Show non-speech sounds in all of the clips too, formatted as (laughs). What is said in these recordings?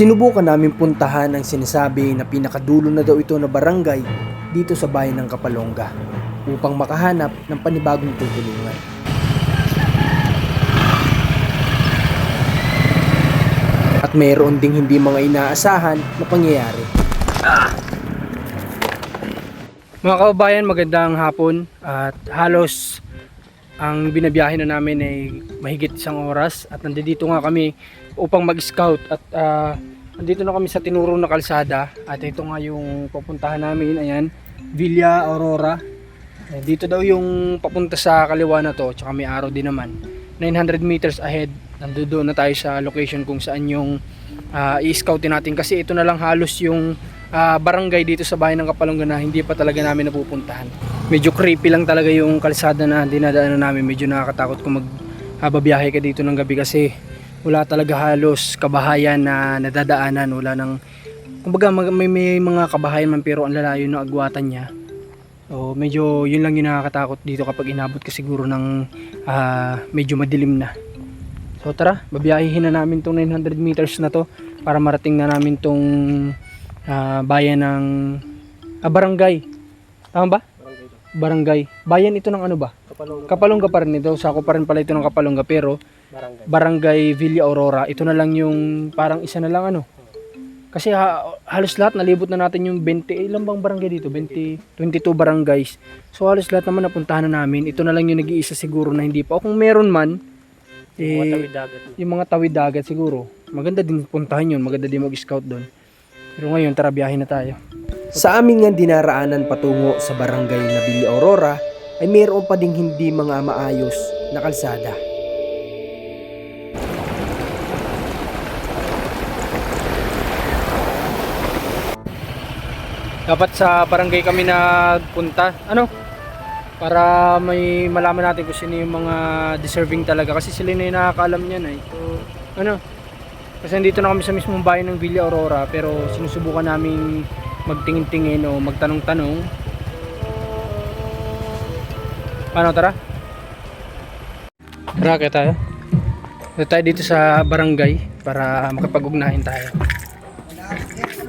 Sinubukan namin puntahan ang sinasabi na pinakadulo na daw ito na barangay dito sa bayan ng Kapalongga upang makahanap ng panibagong tutulungan. At mayroon ding hindi mga inaasahan na pangyayari. Mga kababayan, magandang hapon at halos ang binabiyahe na namin ay mahigit isang oras at nandito nga kami upang mag-scout at ah, nandito na kami sa tinurong na kalsada at ito nga yung pupuntahan namin, ayan, Villa Aurora. Eh, dito daw yung papunta sa kaliwa na to, tsaka may araw din naman. 900 meters ahead, nandoon na tayo sa location kung saan yung ah, i-scoutin natin kasi ito na lang halos yung ah, barangay dito sa bayan ng Kapalongga na hindi pa talaga namin napupuntahan. Medyo creepy lang talaga yung kalsada na dinadaanan namin. Medyo nakakatakot kung magbabiyahe ka dito ng gabi kasi wala talaga halos kabahayan na nadadaanan. Wala nang kumbaga may, may mga kabahayan man pero ang lalayo ng agwatan niya. So, medyo yun lang yung nakakatakot dito kapag inabot ka siguro ng ah, medyo madilim na. So tara, babiyahihin na namin tong 900 meters na to para marating na namin tong ah, bayan ng ah, barangay. Tama ba? Barangay. Bayan ito ng ano ba? Kapalong Kapalongga pa rin ito. Sako pa rin pala ito ng Kapalongga pero barangay. Barangay Villa Aurora. Ito na lang yung parang isa na lang ano. Kasi ha- halos lahat nalibot na natin yung 20 eh, ilan bang barangay dito? 20 22 barangays. So halos lahat naman napuntahan na namin. Ito na lang yung nag-iisa siguro na hindi pa. O kung meron man Mga eh, tawid dagat. yung mga tawid dagat siguro. Maganda din puntahan yun. Maganda din mag-scout doon. Pero ngayon, tara biyahe na tayo. Sa aming nga dinaraanan patungo sa barangay na Villa Aurora ay mayroon pa ding hindi mga maayos na kalsada. Dapat sa barangay kami nagpunta. Ano? Para may malaman natin kung sino yung mga deserving talaga. Kasi sila na yung nakakaalam niyan eh. So, ano? Kasi nandito na kami sa mismong bayan ng Villa Aurora. Pero sinusubukan namin magtingin-tingin o magtanong-tanong. Paano tara? Tara kaya tayo. Tara tayo dito sa barangay para makapag-ugnayan tayo.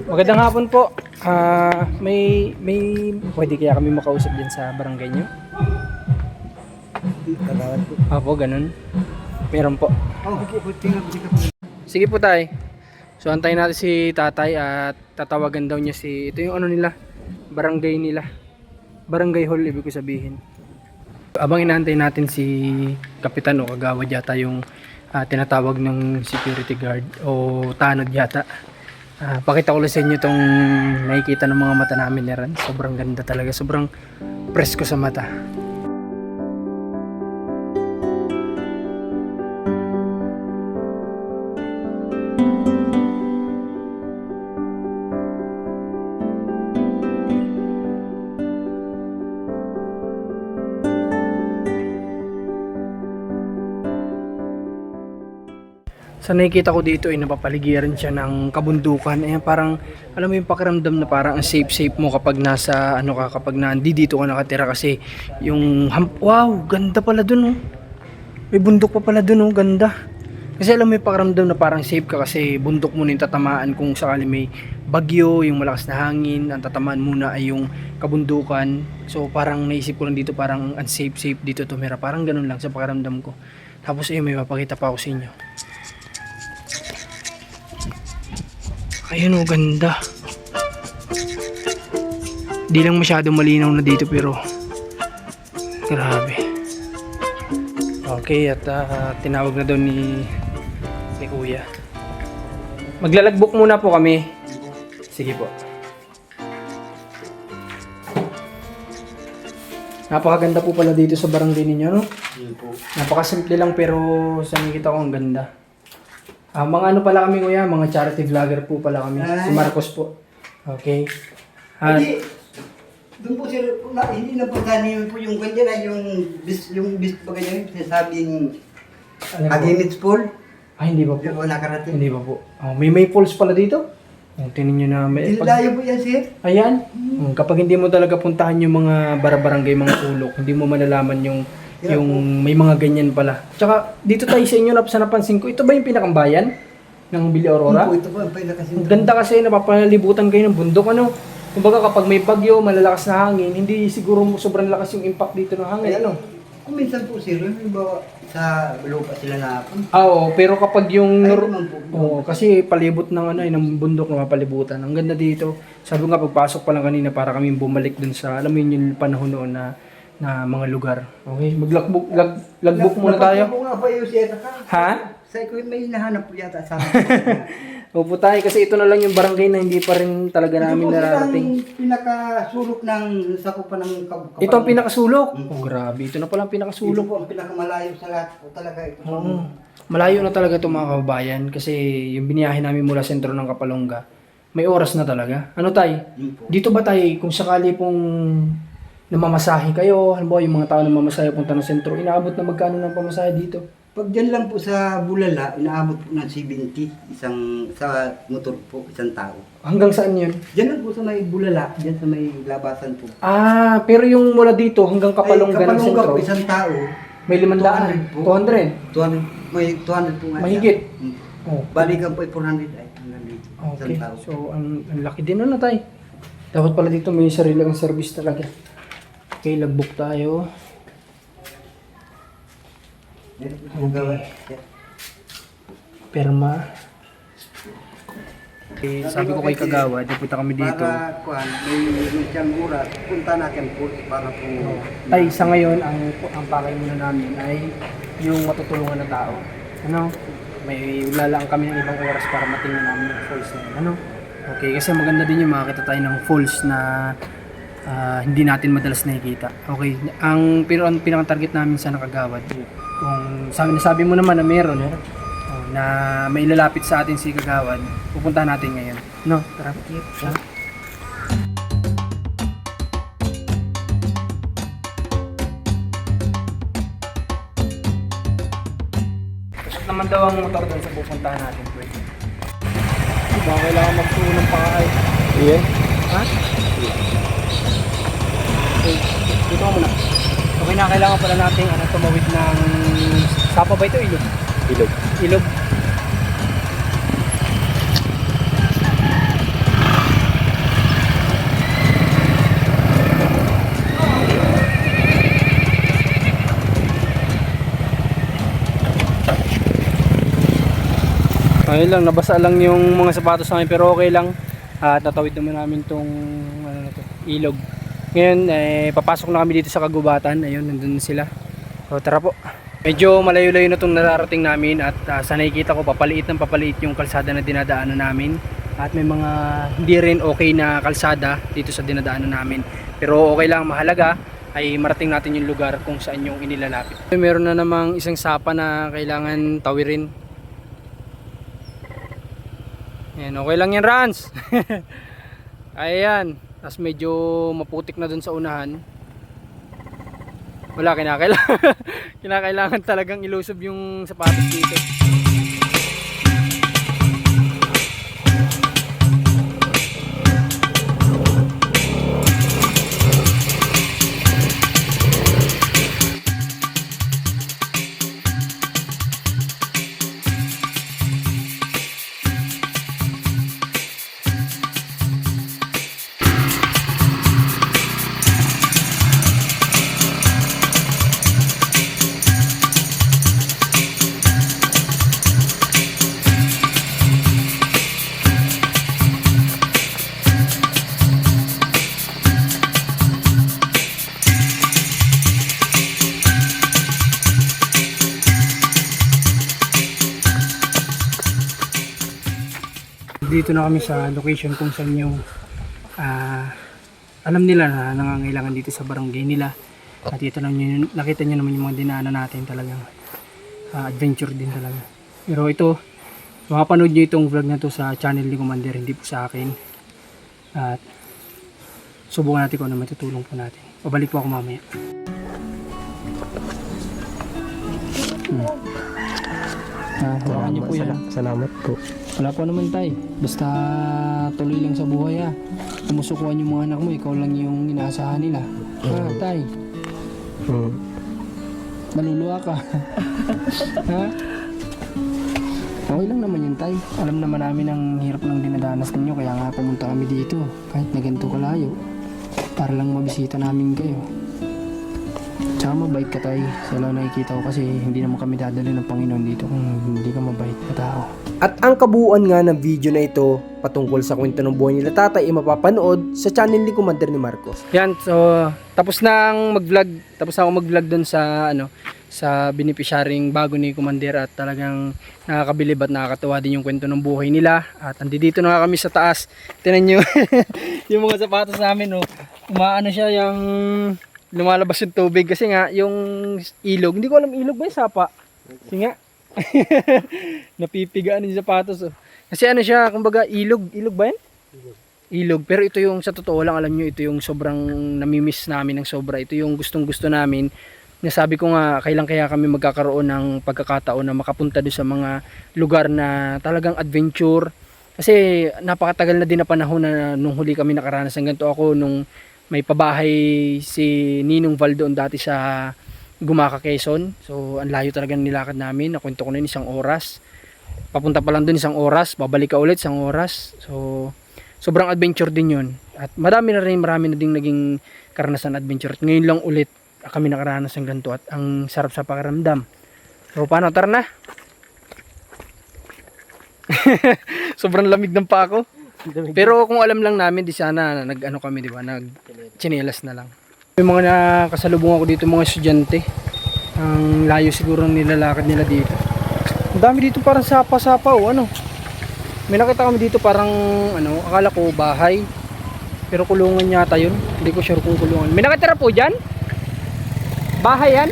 Magandang hapon po. Ah, may may pwede kaya kami makausap din sa barangay niyo? Kagawad po. Apo, ganun. Meron po. Sige po tay. So antayin natin si tatay at tatawagan daw niya si ito yung ano nila, barangay nila. Barangay hall ibig ko sabihin. Abang inaantay natin si kapitan o kagawad yata yung ah, tinatawag ng security guard o tanod yata. Ah, pakita ko lang sa inyo itong nakikita ng mga mata namin ni Ran. Sobrang ganda talaga. Sobrang presko sa mata. Sa nakikita ko dito ay napapaligiran siya ng kabundukan. Ayan, parang, alam mo yung pakiramdam na parang ang safe-safe mo kapag nasa, ano ka, kapag nandi dito ka nakatira kasi yung, wow, ganda pala dun, oh. May bundok pa pala dun, oh, ganda. Kasi alam mo yung pakiramdam na parang safe ka kasi bundok mo na yung tatamaan kung sakali may bagyo, yung malakas na hangin, ang tatamaan muna ay yung kabundukan. So parang naisip ko lang dito parang unsafe safe dito tumira. Parang ganun lang sa pakiramdam ko. Tapos ayun, may mapakita pa ako sa inyo. Ayun oh, ganda. Di lang masyado malinaw na dito pero grabe. Okay, at ah, tinawag na daw ni ni Kuya. Maglalagbook muna po kami. Sige po. Napakaganda po pala dito sa barangay ninyo, no? Yun po. Napakasimple lang pero sa nakikita ko ang ganda. Ah, mga ano pala kami kuya, mga charity vlogger po pala kami. Si Marcos po. Okay. At Hindi, doon po sir, na, hindi na po niyo po yung kanya na yung bis, yung bis pa ganyan, sinasabing ano? Agimits Pool. Ah, hindi ba po? Yung po nakarating. Hindi ba po? Oh, may may falls pala dito? Oh, tingnan nyo na may... pag- po yan sir. Ayan. Mm, Kapag hindi mo talaga puntahan yung mga barabarangay, mga ulok, hindi mo malalaman yung yung may mga ganyan pala. Tsaka dito tayo sa inyo sa napansin ko, ito ba yung pinakambayan? ng Billy Aurora? Po, ito po ang pinakasin. Ang ganda kasi napapalibutan kayo ng bundok ano. Kumbaga kapag may bagyo, malalakas na hangin, hindi siguro sobrang lakas yung impact dito ng hangin ano. Kung minsan po sir, yung bawa sa lupa sila na Ah, oo, pero kapag yung Ay, po. Oo, kasi palibot ng ano, eh, ng bundok na mapalibutan. Ang ganda dito. Sabi nga pagpasok pa lang kanina para kami bumalik dun sa alam mo yun yung panahon noon na na mga lugar. Okay, maglakbook lag, lagbook muna tayo. Napapagod nga pa yung sir. Ha? Sa ko may hinahanap po yata sa akin. (laughs) Opo tayo kasi ito na lang yung barangay na hindi pa rin talaga namin Ito po nararating. ang pinakasulok ng sakupan ng kab- Ito ang pinakasulok. Oh, grabe. Ito na pala ang Sulok pinakasulok. po ang pinakamalayo sa lahat po talaga ito. Oo. Malayo na talaga ito mga kababayan kasi yung biniyahe namin mula sentro ng Kapalongga, may oras na talaga. Ano tay? Dito ba tay, kung sakali pong namamasahe kayo, halimbawa yung mga tao na mamasahe punta ng sentro, inaabot na magkano ng pamasahe dito? Pag dyan lang po sa Bulala, inaabot po ng 70 isang sa motor po, isang tao. Hanggang saan yun? Diyan lang po sa may Bulala, diyan sa may labasan po. Ah, pero yung mula dito hanggang Kapalongga ng Kapalongga sentro, po, isang tao, may limandaan. 200 po. 200. 200, may 200 po nga. Mahigit. Hmm. Oh. Balikan po ay 400 ay hanggang dito. Okay. Tao. So, ang, ang laki din na tay. Dapat pala dito may sarili kang service talaga. Okay, logbook tayo. Okay. Perma. Okay, sabi ko kay Kagawa, di punta kami dito. Para kuan, may siyang oras, punta natin po para po. Ay, sa ngayon, ang, ang pakay muna namin ay yung matutulungan na tao. Ano? May lalaan kami ng ibang oras para matingnan namin yung falls na yun. Ano? Okay, kasi maganda din yung makakita tayo ng falls na ah, hindi natin madalas nakikita. Okay, ang pero ang pinaka target namin sa nakagawad kung sabi nasabi mo naman na meron eh, oh, na may lalapit sa atin si Kagawad, pupunta natin ngayon. No, tara. Tara. Naman daw ang motor doon sa pupuntahan natin, pwede. Baka kailangan magtulong pa ay. Iya. Ha? Okay, dito muna. Okay na, kailangan pala natin ano, tumawid ng... Sapa ba ito? Ilog? Ilog. Ilog. Ayun lang, nabasa lang yung mga sapatos namin pero okay lang. At natawid naman namin tong ano na to, ilog. Ngayon, eh, papasok na kami dito sa kagubatan. Ayun, nandun na sila. So tara po. Medyo malayo-layo na itong nararating namin at ah, sa nakikita ko papaliit ng papaliit yung kalsada na dinadaanan namin. At may mga hindi rin okay na kalsada dito sa dinadaanan namin. Pero okay lang, mahalaga ay marating natin yung lugar kung saan yung inilalapit. Meron na namang isang sapa na kailangan tawirin. Yan, okay lang yan, Rans. (laughs) Ayan. Tapos medyo maputik na dun sa unahan. Wala, kinakailangan. (laughs) kinakailangan talagang ilusob yung sapatos dito. Dito na kami sa location kung saan yung ah, alam nila na nangangailangan dito sa barangay nila. At ito lang yun, nakita nyo naman yung mga dinaanan natin talagang ah, adventure din talaga. Pero ito, makapanood nyo itong vlog na to sa channel ni Commander, hindi po sa akin. At subukan natin kung ano matutulong po natin. Pabalik po ako mamaya. Hmm. Hawakan niyo po yan. Salamat po. Wala po naman tay. Basta tuloy lang sa buhay ah. Kumusukuhan yung mga anak mo, ikaw lang yung inaasahan nila. Ah, tay. Hmm. Maluluwa ka. (laughs) ha? Okay lang naman yun, Tay. Alam naman namin ang hirap ng dinadanas ninyo, kaya nga pumunta kami dito, kahit na ganito kalayo, para lang mabisita namin kayo. Tsaka mabait ka, Tay. Sa lang nakikita ko kasi hindi naman kami dadali ng Panginoon dito kung hindi ka mabait na tao. At ang kabuuan nga ng video na ito patungkol sa kwento ng buhay nila tatay ay mapapanood sa channel ni Commander ni Marcos. Yan, so tapos na ang mag-vlog, tapos na ako mag-vlog doon sa ano sa beneficiarying bago ni Commander at talagang nakakabilib at nakakatawa din yung kwento ng buhay nila at andito na nga kami sa taas tinan nyo (laughs) yung mga sapatos namin oh. umaano siya yung lumalabas yung tubig kasi nga yung ilog hindi ko alam ilog ba yung sapa kasi nga (laughs) napipigaan yung sapatos oh. kasi ano siya kumbaga ilog ilog ba yan? ilog. Pero ito yung sa totoo lang alam nyo, ito yung sobrang namimiss namin ng sobra. Ito yung gustong gusto namin. Nasabi ko nga, kailan kaya kami magkakaroon ng pagkakataon na makapunta doon sa mga lugar na talagang adventure. Kasi napakatagal na din na panahon na nung huli kami nakaranas ng ganito ako nung may pabahay si Ninong Val doon dati sa Gumaka Quezon. So ang layo talaga nilakad namin. Nakwento ko na yun isang oras. Papunta pa lang doon isang oras, babalik ka ulit isang oras. So sobrang adventure din yun. At marami na rin, marami na ding naging karanasan adventure. At ngayon lang ulit kami nakaranas ng ganito at ang sarap sa pakiramdam. So paano, tara na. (laughs) sobrang lamig ng pa ako. Pero kung alam lang namin, di sana nag ano kami, di ba? Nag chinelas na lang. Yung mga nakasalubong ako dito, mga estudyante. Ang layo siguro ng nilalakad nila dito. Ang dami dito parang sapa-sapa o ano. May nakita kami dito parang ano, akala ko bahay. Pero kulungan yata yun. Hindi ko sure kung kulungan. May nakatira po dyan? Bahay yan?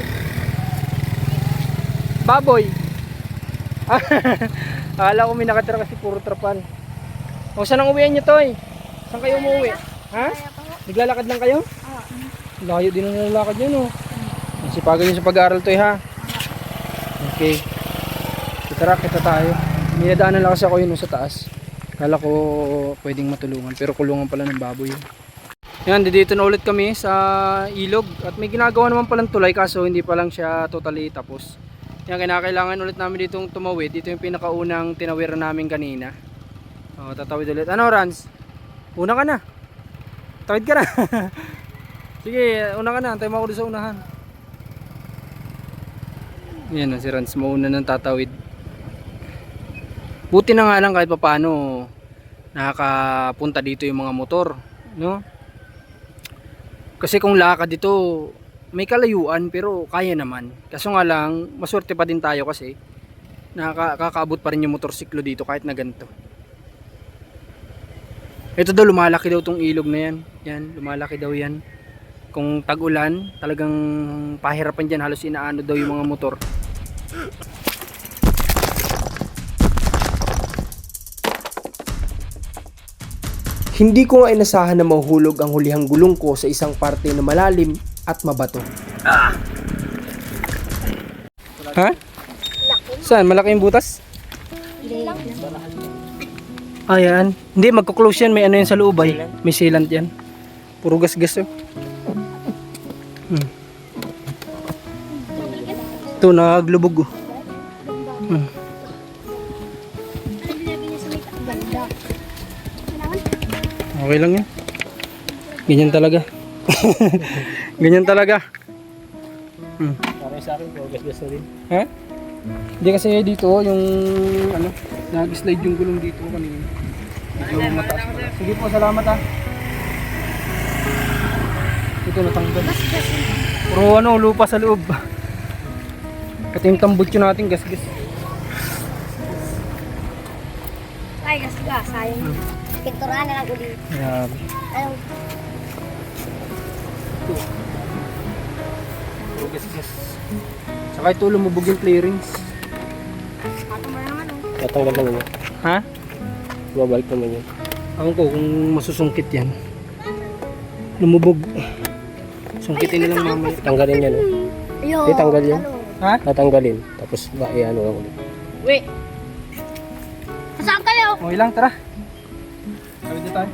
Baboy. (laughs) akala ko may nakatira kasi puro trapal. O saan ang uwian nyo to eh? Saan kayo umuwi? Ha? Naglalakad lang kayo? Layo din ang nilalakad yun oh. Sipagan nyo sa pag-aaral to eh ha. Okay. Tara, kita tayo. Minadaanan lang kasi ako yun sa taas. Kala ko pwedeng matulungan pero kulungan pala ng baboy. Yan, dito na ulit kami sa ilog at may ginagawa naman palang tulay kaso hindi pa lang siya totally tapos. Yan, kinakailangan ulit namin ditong tumawid. Dito yung pinakaunang tinawiran namin kanina. O, tatawid ulit. Ano, Rans? Una ka na. Tawid ka na. (laughs) Sige, una ka na. Antay mo ako sa unahan. Yan na si Rans. Mauna ng tatawid. Buti na nga lang kahit papaano nakakapunta dito yung mga motor, no? Kasi kung lakad dito, may kalayuan pero kaya naman. Kaso nga lang, maswerte pa din tayo kasi nakakaabot pa rin yung motorsiklo dito kahit na ganito. Ito daw lumalaki daw tong ilog na yan. Yan, lumalaki daw yan. Kung tag-ulan, talagang pahirapan dyan halos inaano daw yung mga motor. Hindi ko nga inasahan na mahuhulog ang hulihang gulong ko sa isang parte na malalim at mabato. Ha? Saan? Malaki yung butas? Ayan. Hindi, magkuklose yan. May ano yan sa loob ay. May sealant yan. Puro gas-gas oh. Hmm. Ito, naglubog oh. Hmm. Okay lang yan. Ganyan talaga. (laughs) Ganyan talaga. Hmm. Parang sa akin, gas-gas na rin. Ha? Hindi kasi dito yung ano, nag-slide yung gulong dito kanina. Medyo mataas. pala. Sige po, salamat ha. Ito natanggal. Puro ano, lupa sa loob. Pati yung tambutso natin, gas-gas. Ay, gas gas, sayang. Pinturan na lang uli. Grabe. Ano, Puro gas-gas. Saka ito lumubog yung clearings. oh. Tatanggal naman yun. Ha? Babalik naman yun. Ako ko kung masusungkit yan. Lumubog. Sungkitin na lang mamaya. Tanggalin yan. Oh. Yo, Di, tanggal yun. ano? Ha? Tatanggalin. Tapos ba, eh, ano lang ulit. Wait. Saan kayo? Okay lang, tara. Tawid na tayo.